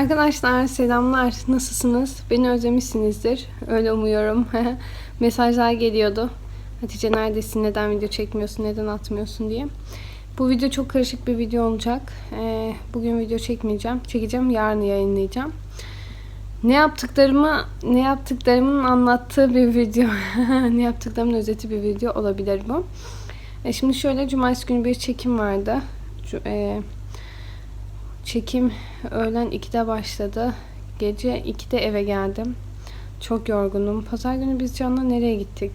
Arkadaşlar selamlar. Nasılsınız? Beni özlemişsinizdir. Öyle umuyorum. Mesajlar geliyordu. Hatice neredesin? Neden video çekmiyorsun? Neden atmıyorsun diye. Bu video çok karışık bir video olacak. Ee, bugün video çekmeyeceğim. Çekeceğim. Yarın yayınlayacağım. Ne yaptıklarımı, ne yaptıklarımın anlattığı bir video. ne yaptıklarımın özeti bir video olabilir bu. E şimdi şöyle cumartesi günü bir çekim vardı. Cu- e, çekim öğlen 2'de başladı. Gece 2'de eve geldim. Çok yorgunum. Pazar günü biz Can'la nereye gittik?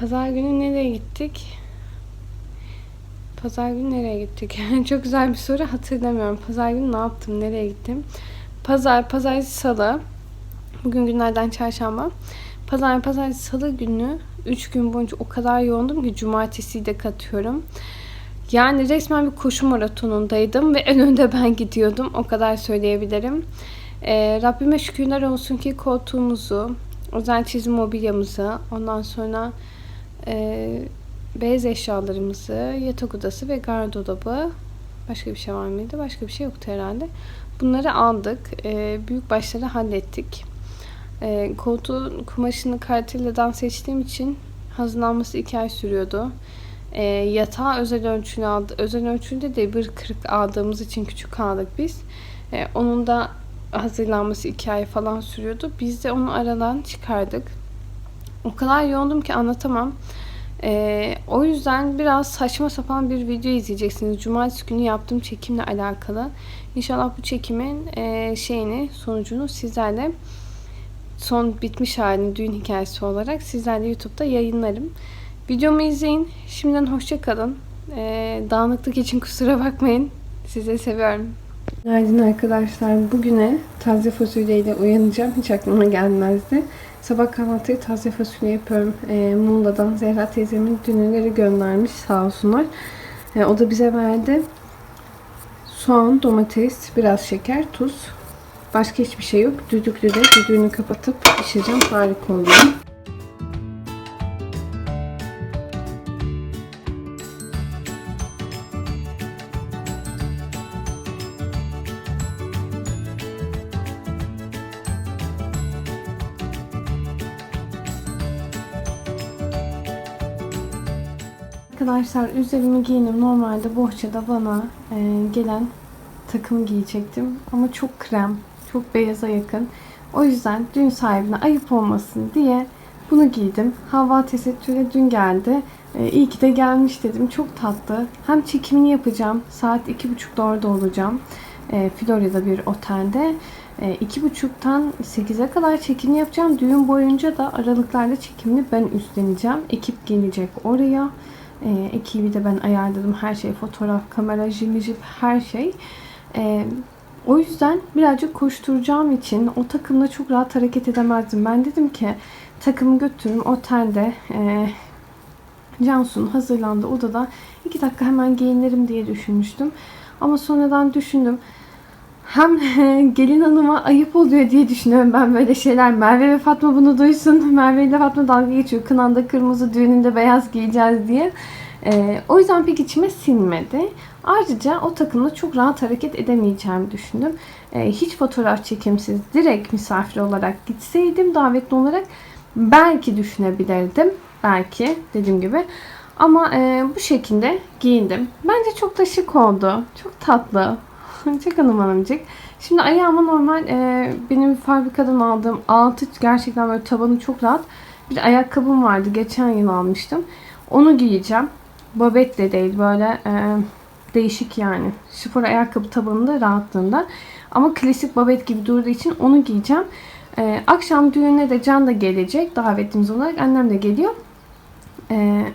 Pazar günü nereye gittik? Pazar günü nereye gittik? Çok güzel bir soru hatırlamıyorum. Pazar günü ne yaptım? Nereye gittim? Pazar, pazartesi, salı. Bugün günlerden çarşamba. Pazar, pazartesi, salı günü 3 gün boyunca o kadar yoğundum ki cumartesiyi de katıyorum. Yani resmen bir koşu maratonundaydım ve en önde ben gidiyordum. O kadar söyleyebilirim. Ee, Rabbime şükürler olsun ki koltuğumuzu, özel çizim mobilyamızı, ondan sonra e, beyaz eşyalarımızı, yatak odası ve gardırobı, başka bir şey var mıydı? Başka bir şey yoktu herhalde. Bunları aldık. Ee, büyük başları hallettik. Ee, koltuğun kumaşını kartelleden seçtiğim için hazırlanması iki ay sürüyordu. E, yatağı özel ölçülü aldı. Özel ölçülde de bir kırık aldığımız için küçük aldık biz. E, onun da hazırlanması iki ay falan sürüyordu. Biz de onu aradan çıkardık. O kadar yoğundum ki anlatamam. E, o yüzden biraz saçma sapan bir video izleyeceksiniz. Cumartesi günü yaptığım çekimle alakalı. İnşallah bu çekimin e, şeyini, sonucunu sizlerle son bitmiş halini düğün hikayesi olarak sizlerle YouTube'da yayınlarım. Videomu izleyin. Şimdiden hoşça kalın. Ee, dağınıklık için kusura bakmayın. Sizi seviyorum. Günaydın arkadaşlar. Bugüne taze fasulyeyle uyanacağım. Hiç aklıma gelmezdi. Sabah kahvaltıyı taze fasulye yapıyorum. Ee, Muğla'dan Zehra teyzemin dünürleri göndermiş sağ olsunlar. Ee, o da bize verdi. Soğan, domates, biraz şeker, tuz. Başka hiçbir şey yok. Düdüklü de düdüğünü kapatıp pişireceğim. Harika oluyor. Arkadaşlar üzerimi giyinip normalde bohçada bana e, gelen takımı giyecektim. Ama çok krem, çok beyaza yakın. O yüzden dün sahibine ayıp olmasın diye bunu giydim. Hava tesettüre dün geldi. E, iyi ki de gelmiş dedim. Çok tatlı. Hem çekimini yapacağım. Saat 2.30'da orada olacağım. E, Florya'da bir otelde. E, 2.30'dan 8'e kadar çekimini yapacağım. Düğün boyunca da aralıklarla çekimini ben üstleneceğim. Ekip gelecek oraya. E, ekibi de ben ayarladım. Her şey fotoğraf, kamera, jimi jip her şey. E, o yüzden birazcık koşturacağım için o takımla çok rahat hareket edemezdim. Ben dedim ki takımı götürün otelde e, Cansu'nun hazırlandığı odada iki dakika hemen giyinirim diye düşünmüştüm. Ama sonradan düşündüm. Hem gelin hanıma ayıp oluyor diye düşünüyorum ben böyle şeyler. Merve ve Fatma bunu duysun. Merve ile Fatma dalga geçiyor. Kınanda kırmızı, düğününde beyaz giyeceğiz diye. Ee, o yüzden pek içime sinmedi. Ayrıca o takımla çok rahat hareket edemeyeceğimi düşündüm. Ee, hiç fotoğraf çekimsiz direkt misafir olarak gitseydim davetli olarak belki düşünebilirdim. Belki dediğim gibi. Ama e, bu şekilde giyindim. Bence çok da şık oldu. Çok tatlı. hanım hanımcık. Şimdi ayağıma normal e, benim fabrikadan aldığım altı gerçekten böyle tabanı çok rahat. Bir ayakkabım vardı. Geçen yıl almıştım. Onu giyeceğim. Babet de değil böyle e, değişik yani. Spor ayakkabı tabanında rahatlığında. Ama klasik babet gibi durduğu için onu giyeceğim. E, akşam düğüne de Can da gelecek davetimiz olarak. Annem de geliyor. E,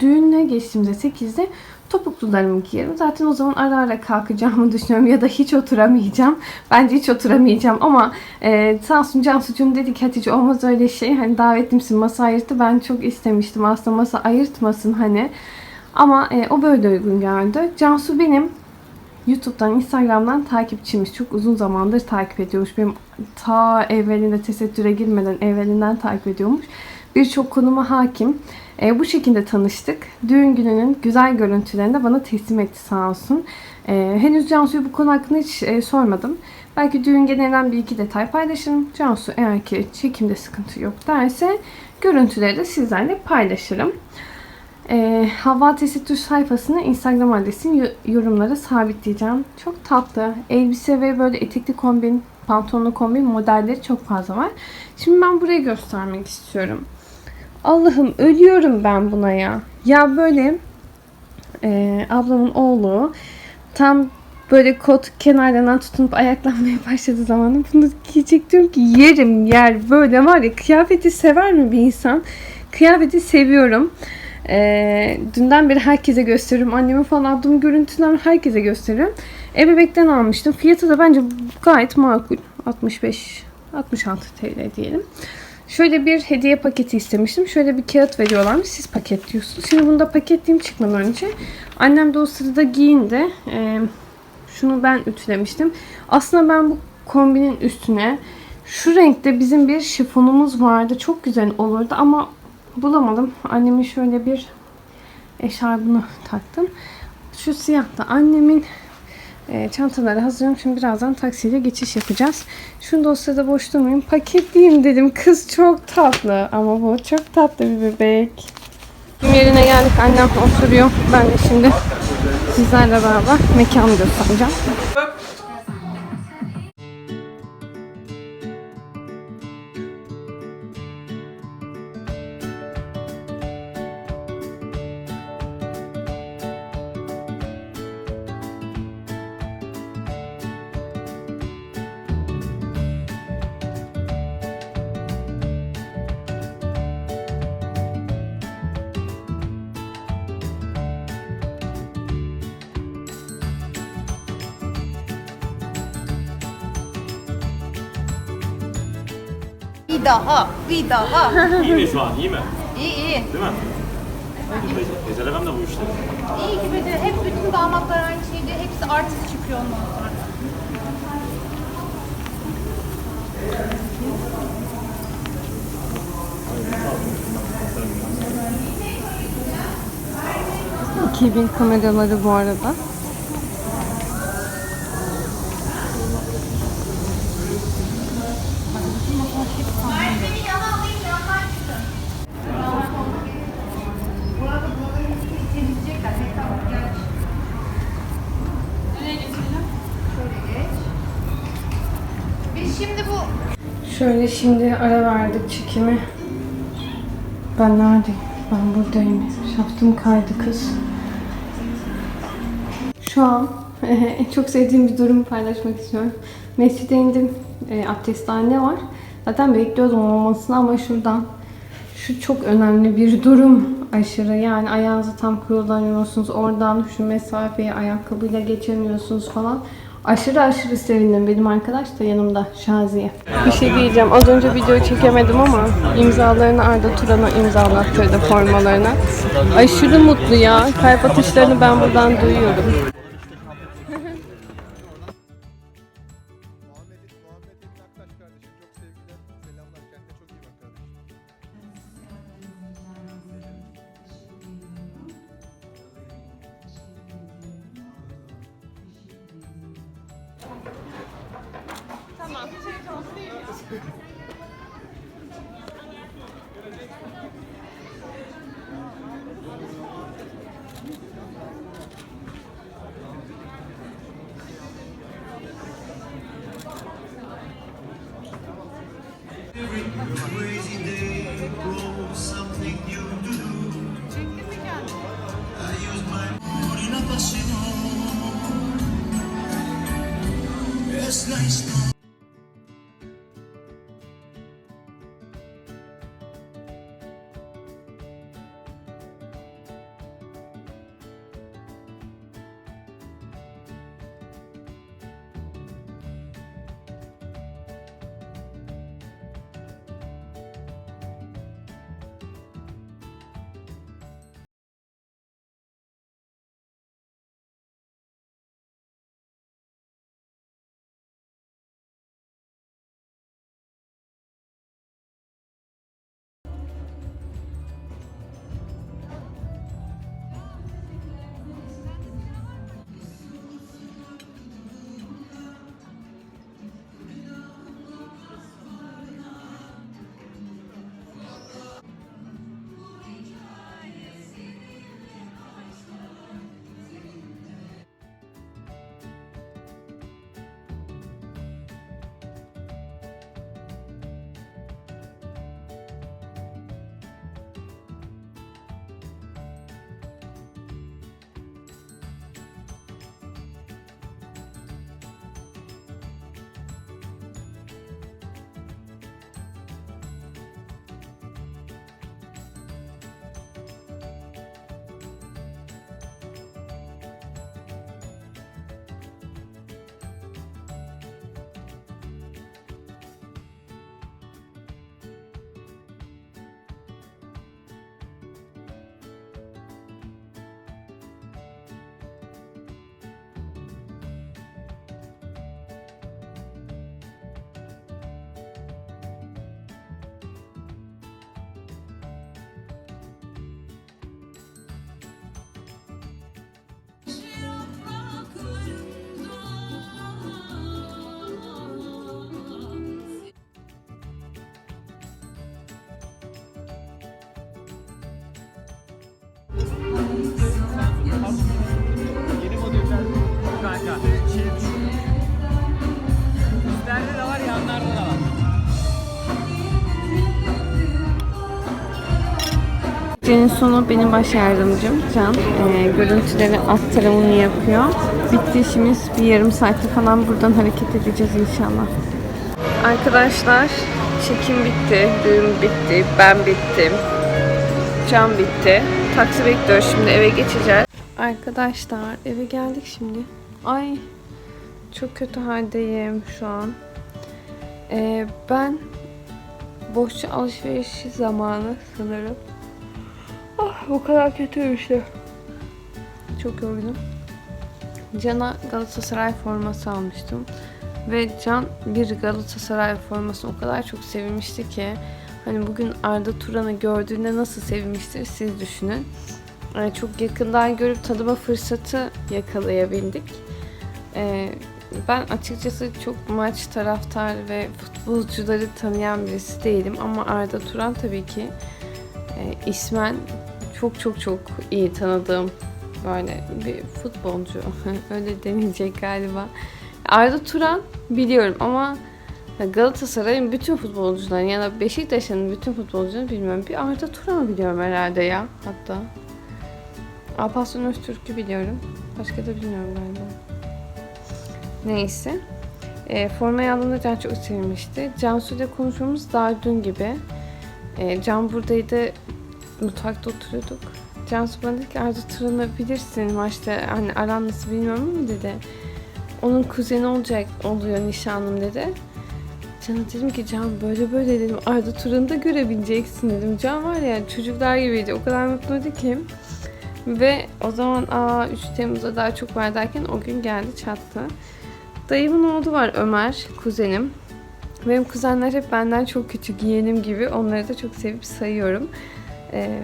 düğüne geçtiğimizde 8'de topuklularımı giyerim. Zaten o zaman ara ara kalkacağımı düşünüyorum ya da hiç oturamayacağım. Bence hiç oturamayacağım ama e, sağ olsun dedi ki Hatice olmaz öyle şey. Hani davetlimsin masa ayırttı. Ben çok istemiştim aslında masa ayırtmasın hani. Ama e, o böyle uygun geldi. Cansu benim YouTube'dan, Instagram'dan takipçimiz. Çok uzun zamandır takip ediyormuş. Benim ta evvelinde tesettüre girmeden evvelinden takip ediyormuş. birçok konuma hakim. E, bu şekilde tanıştık. Düğün gününün güzel görüntülerini de bana teslim etti sağ olsun. E, henüz Cansu'yu bu konu hakkında hiç e, sormadım. Belki düğün genelinden bir iki detay paylaşırım. Cansu eğer ki çekimde sıkıntı yok derse görüntüleri de sizlerle paylaşırım. E, Havva Tesettür sayfasını Instagram adresini yo- yorumlara sabitleyeceğim. Çok tatlı. Elbise ve böyle etekli kombin, pantolonlu kombin modelleri çok fazla var. Şimdi ben burayı göstermek istiyorum. Allah'ım ölüyorum ben buna ya. Ya böyle e, ablamın oğlu tam böyle kot kenarlarından tutunup ayaklanmaya başladığı zaman bunu giyecek diyorum ki yerim yer böyle var ya kıyafeti sever mi bir insan? Kıyafeti seviyorum. E, dünden beri herkese gösteriyorum. Anneme falan aldığım görüntüler herkese gösteriyorum. Ebebekten almıştım. Fiyatı da bence gayet makul. 65 66 TL diyelim. Şöyle bir hediye paketi istemiştim. Şöyle bir kağıt veriyorlarmış. Siz paketliyorsunuz. Şimdi bunu da paketleyeyim çıkmadan önce. Annem de o sırada giyindi. Ee, şunu ben ütülemiştim. Aslında ben bu kombinin üstüne şu renkte bizim bir şifonumuz vardı. Çok güzel olurdu ama bulamadım. Annemin şöyle bir eşarbını taktım. Şu siyah da annemin e, çantaları hazırım. Şimdi birazdan taksiyle geçiş yapacağız. Şunu da o sırada boş durmayayım. Paketleyeyim dedim. Kız çok tatlı. Ama bu çok tatlı bir bebek. Kim yerine geldik. Annem oturuyor. Ben de şimdi sizlerle beraber mekanı göstereceğim. Bir daha, bir daha. İyi mi şu an? iyi mi? iyi iyi. Değil mi? Be- Beceremem de bu işleri. İyi gibi de hep bütün damatlar aynı şeydi. Hepsi artist çıkıyor ondan sonra. 2000 kameraları bu arada. Biz şimdi bu Şöyle şimdi ara verdik çekimi. Ben neredeyim? Ben buradayım. Şaftım kaydı kız. Şu an çok sevdiğim bir durumu paylaşmak istiyorum. Mescide indim. E, abdesthane var. Zaten bekliyordum olmasını ama şuradan şu çok önemli bir durum aşırı. Yani ayağınızı tam kullanıyorsunuz. Oradan şu mesafeyi ayakkabıyla geçemiyorsunuz falan. Aşırı aşırı sevindim. Benim arkadaş da yanımda Şaziye. Bir şey diyeceğim. Az önce video çekemedim ama imzalarını Arda Turan'a imzalattırdı formalarına. Aşırı mutlu ya. Kalp atışlarını ben buradan duyuyorum. Gecenin sonu benim baş yardımcım Can. Ee, görüntüleri aktarımını yapıyor. Bitti işimiz. Bir yarım saatte falan buradan hareket edeceğiz inşallah. Arkadaşlar çekim bitti, düğün bitti, ben bittim. Can bitti. Taksi bekliyor şimdi eve geçeceğiz. Arkadaşlar eve geldik şimdi. Ay çok kötü haldeyim şu an. Ee, ben boşça alışveriş zamanı sanırım. Ah bu kadar kötüymüştü. Çok yorgunum. Can'a Galatasaray forması almıştım. Ve Can bir Galatasaray formasını o kadar çok sevmişti ki hani bugün Arda Turan'ı gördüğünde nasıl sevmiştir siz düşünün. Yani çok yakından görüp tanıma fırsatı yakalayabildik. Ee, ben açıkçası çok maç taraftar ve futbolcuları tanıyan birisi değilim ama Arda Turan tabii ki e, ismen çok çok çok iyi tanıdığım böyle bir futbolcu öyle denilecek galiba. Arda Turan biliyorum ama Galatasaray'ın bütün futbolcularını ya da Beşiktaş'ın bütün futbolcularını bilmiyorum. Bir Arda Turan'ı biliyorum herhalde ya hatta. Alparslan Öztürk'ü biliyorum. Başka da bilmiyorum galiba. Neyse. E, formayı aldığında Can çok sevmişti. Cansu ile konuşmamız daha dün gibi. E, Can buradaydı. Mutfakta oturuyorduk. Cansu bana dedi ki Arda Turan'ı bilirsin maçta hani aran nasıl bilmiyorum ama dedi. Onun kuzeni olacak oluyor nişanlım dedi. Can'a dedim ki Can böyle böyle dedim Arda Turan'ı da görebileceksin dedim. Can var ya çocuklar gibiydi o kadar mutluydu ki. Ve o zaman aa 3 Temmuz'a daha çok var derken o gün geldi çattı. Dayımın oğlu var Ömer, kuzenim. Benim kuzenler hep benden çok küçük yeğenim gibi. Onları da çok sevip sayıyorum. Ee,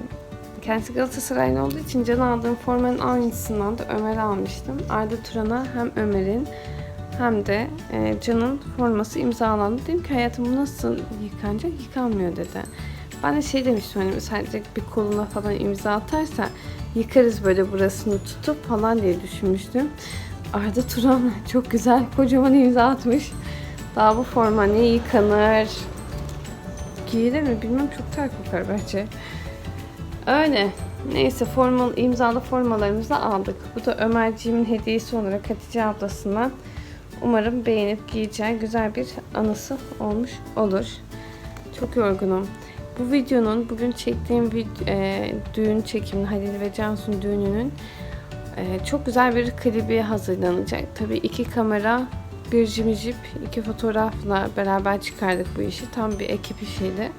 kendisi Galatasaraylı olduğu için Can aldığım formanın aynısından da Ömer almıştım. Arda Turan'a hem Ömer'in hem de e, Can'ın forması imzalandı. Dedim ki hayatım bu nasıl yıkanacak? Yıkanmıyor dedi. Ben de şey demiştim hani sadece bir koluna falan imza atarsa yıkarız böyle burasını tutup falan diye düşünmüştüm. Arda Turan çok güzel kocaman imza atmış. Daha bu forma ne yıkanır? Giyilir mi bilmem çok ter kokar bence. Öyle. Neyse formal imzalı formalarımızı aldık. Bu da Ömerciğimin hediyesi olarak Hatice ablasından. Umarım beğenip giyeceği güzel bir anısı olmuş olur. Çok yorgunum. Bu videonun bugün çektiğim vid- e, düğün çekimini Halil ve Cansu'nun düğününün e, çok güzel bir klibi hazırlanacak. Tabii iki kamera, bir jimijip, iki fotoğrafla beraber çıkardık bu işi. Tam bir ekip işiydi.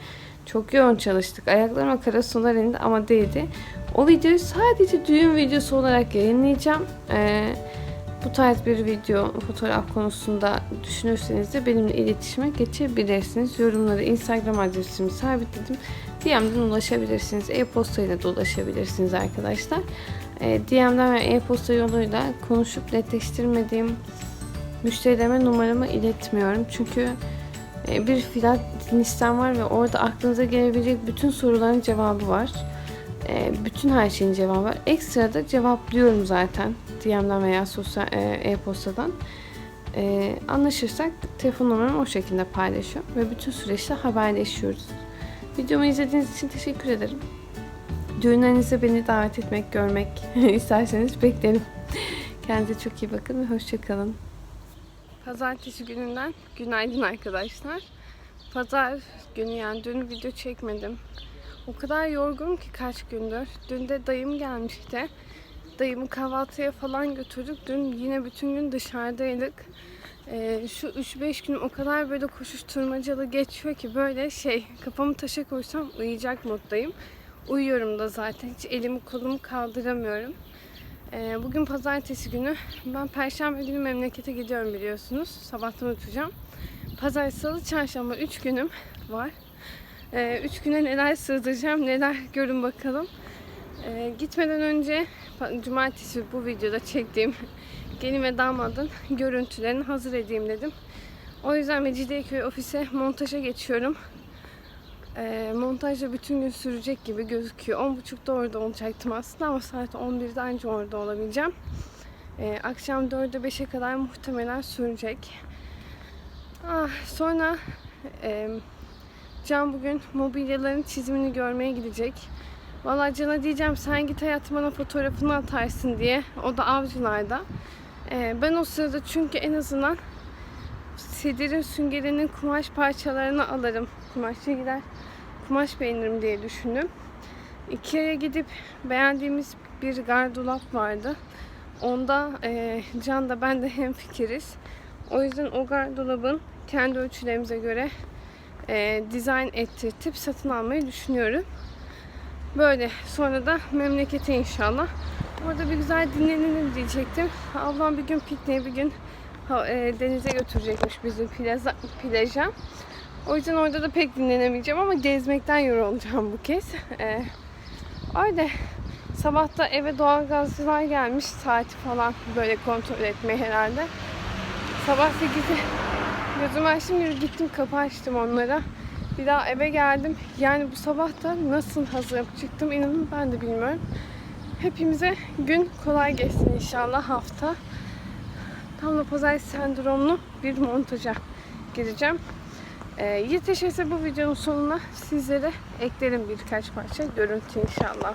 Çok yoğun çalıştık. Ayaklarıma kara sular indi ama değdi. O videoyu sadece düğün videosu olarak yayınlayacağım. Ee, bu tarz bir video fotoğraf konusunda düşünürseniz de benimle iletişime geçebilirsiniz. Yorumları Instagram adresimi sabitledim. DM'den ulaşabilirsiniz. E-postayla da ulaşabilirsiniz arkadaşlar. Ee, DM'den ve e-posta yoluyla konuşup netleştirmediğim müşterilerime numaramı iletmiyorum. Çünkü e, bir fiyat listem var ve orada aklınıza gelebilecek bütün soruların cevabı var. E, bütün her şeyin cevabı var. Ekstra da cevaplıyorum zaten DM'den veya sosyal e, e-postadan. Anlaşırsak telefon numaramı o şekilde paylaşıyorum ve bütün süreçte haberleşiyoruz. Videomu izlediğiniz için teşekkür ederim. Düğünlerinize beni davet etmek, görmek isterseniz beklerim. Kendinize çok iyi bakın ve hoşçakalın. Pazartesi gününden günaydın arkadaşlar. Pazar günü yani dün video çekmedim. O kadar yorgunum ki kaç gündür. Dün de dayım gelmişti. Dayımı kahvaltıya falan götürdük. Dün yine bütün gün dışarıdaydık. Ee, şu 3-5 gün o kadar böyle koşuşturmacalı geçiyor ki böyle şey kafamı taşa koysam uyuyacak moddayım. Uyuyorum da zaten hiç elimi kolumu kaldıramıyorum. Ee, bugün pazartesi günü. Ben perşembe günü memlekete gidiyorum biliyorsunuz. Sabahtan uçacağım. Pazar, salı, çarşamba 3 günüm var. 3 ee, güne neler sığdıracağım, neler görün bakalım. Ee, gitmeden önce cumartesi bu videoda çektiğim gelin ve damadın görüntülerini hazır edeyim dedim. O yüzden Mecidiyeköy ofise montaja geçiyorum. E, montaj da bütün gün sürecek gibi gözüküyor. 10.30'da orada olacaktım aslında ama saat 11'de anca orada olabileceğim. E, akşam 4'e 5'e kadar muhtemelen sürecek. Ah, sonra e, Can bugün mobilyaların çizimini görmeye gidecek. Vallahi Can'a diyeceğim sen git hayatım fotoğrafını atarsın diye. O da avcılarda. Ee, ben o sırada çünkü en azından sedirin süngerinin kumaş parçalarını alırım. Kumaşçı gider kumaş beğenirim diye düşündüm. Ikea'ya gidip beğendiğimiz bir gardırop vardı. Onda e, Can da ben de hemfikiriz. O yüzden o gardırobun kendi ölçülerimize göre e, dizayn ettirtip satın almayı düşünüyorum. Böyle sonra da memlekete inşallah. Orada bir güzel dinlenelim diyecektim. Ablam bir gün pikniğe bir gün denize götürecekmiş bizi plaza, plaja. O yüzden orada da pek dinlenemeyeceğim ama gezmekten yorulacağım bu kez. E, öyle. Sabah da eve doğalgazcılar gelmiş saati falan böyle kontrol etmeye herhalde. Sabah 8'de gözümü açtım yürü gittim kapı açtım onlara. Bir daha eve geldim. Yani bu sabah da nasıl hazırlanıp çıktım inanın ben de bilmiyorum. Hepimize gün kolay geçsin inşallah hafta. Pazartesi sendromlu bir montaja gireceğim. Ee, yetişirse bu videonun sonuna sizlere eklerim birkaç parça görüntü inşallah.